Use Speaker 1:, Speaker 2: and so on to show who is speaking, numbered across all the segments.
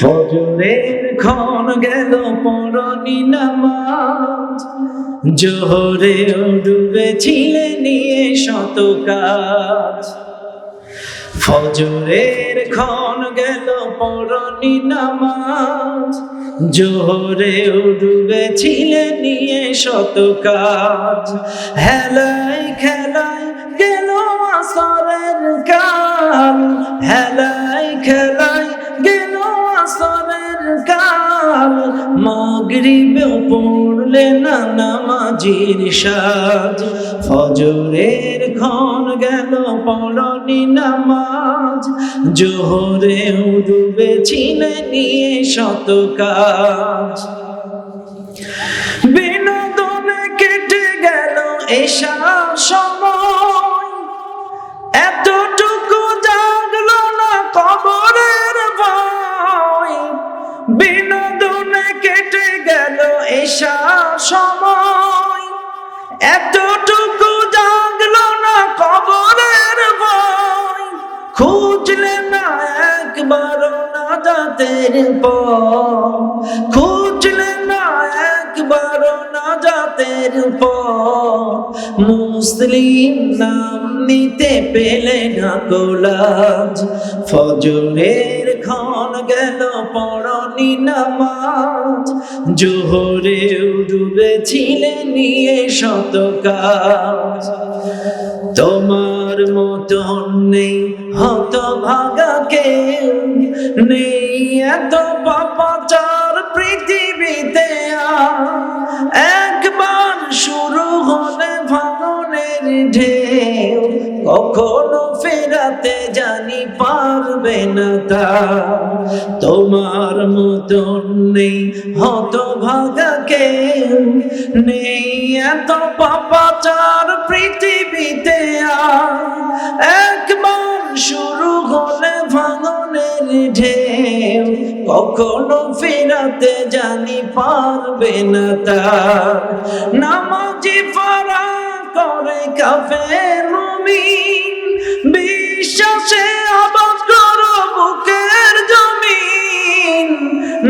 Speaker 1: ফজরের ক্ষণ গেল পরনি নামাজ। জোহরে ডুবেছিলে নিয়ে শত কাজ। ফজরের ক্ষণ গেল পরনি নামাজ। জোহরে ডুবেছিলে নিয়ে শত কাজ। হেলাই খেলাই গেল আসরের কাল। হেলাই খেলাই গেল কাল মাগরিবেও পড়লে না নামাজির সাজ। ফজরের ক্ষণ গেল, পড়নি নামাজ। জোহরে ডুবেছিলে নিয়ে শত কাজ। বিনোদনে কেটে গেল এসার এসার সময়, এতটুকু জাগলো না কবরের ভয়। খুঁজলে না একবার না জাতের পর খুঁজলে না একবার না জাতের পর মুসলিম নাম নিতে পেলে না কোলাজ। ফজরের ক্ষণ গেল পড়নি নামাজ। জোহরে ডুবেছিলে নিয়ে শত কাজ তোমার মতন নেই হত ভাগা কেউ। নেই এত পাপাচার পৃথিবীতে। একবার শুরু হলে ভাঙনের ঢেউ। কখনো ফেরাতে জানি পারবে না তা। তোমার মতন নেই হত ভাগা কেউ নেই। এত পাপাচার পৃথিবীতে আর। একবার শুরু হলে ভাঙনের ঢেউ। কখনো ফেরাতে জানি পারবে না তার নামাজি ফারা করে কাফের মুমিন। বিশ্বাসে আবাদ করো বুকের জমিন।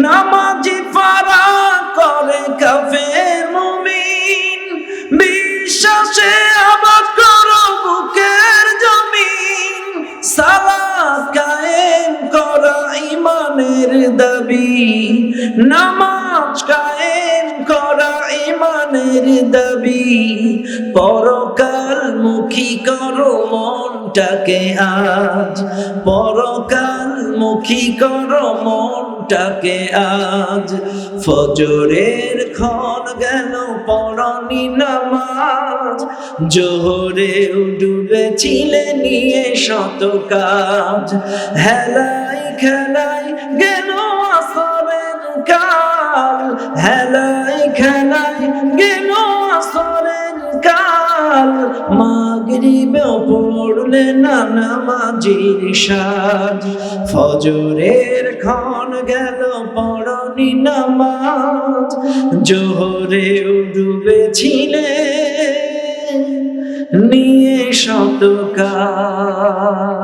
Speaker 1: নামাজি ফারা করে কাফের মুমিন। বিশ্বাসে আবাদ করো বুকের জমিন। সালাত কায়েম করা ইমানের দাবি। নামাজ ইমানের দাবি পরকাল মুখী করো মনটাকে আজ। পরকাল মুখী করো মনটাকে আজ। ফজরের ক্ষণ গেল, পরনি নামাজ। জোহরে ডুবেছিলে নিয়ে শত কাজ। হেলাই খেলাই গেল কাল মাগরিবেও পড়লে না নামাজির সাজ ফজরের ক্ষণ গেল, পড়নি নামাজ। জোহরে ডুবেছিলে নিয়ে শত কাজ।